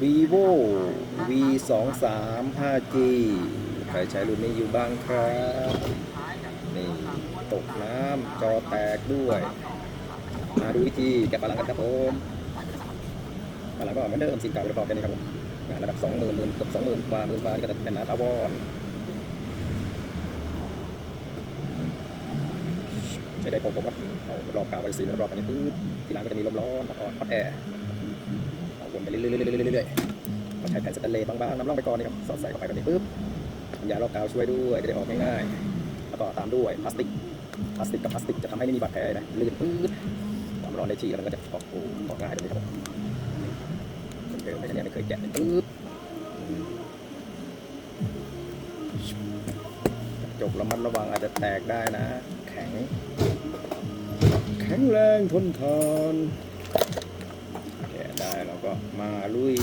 vivo v 2 3 5g ใครใช้รุ่นนี้อยู่บ้างครับ นี่ตกน้ำจอแตกด้วย มาดูวิธีแกะปลังกันครับผมปลังก็เหมือนเดิมสีเก่าจะบอกกันนี่ครับผมระดับสองหมื่นหมื่นเกือบสองหมื่นกว่าหมื่นกว่าก็จะเป็นหนาทาวอนใช้ได้ผมผมก็เอารอบกาวไปสีรอบกันนี้ปึ๊บทีหลังก็จะมีลมร้อนอ่อนฮอตแอร์ ไปเรื่อยๆเรื่อยๆก็ใช้แผ่นสแตนเลสบางๆน้ำร่องไปก่อนนี่ครับสอดใส่เข้าไปแบบนี้ปึ๊บยารอบกาวช่วยด้วยจะได้ออกง่ายๆแล้วก็ตามด้วยพลาสติกพลาสติกกับพลาสติกจะทำให้ไม่มีบาดแผลนะลื่นปื๊ดความร้อนได้ที่แล้วมันก็จะออกโอ้ออกง่ายแบบนี้ครับผมเดิมไม่ใช่เนี่ยไม่เคยแกะเลยปื๊ดจบระมัดระวังอาจจะแตกได้นะ แข็ง แข็งแรงทนทาน ก็มาลุย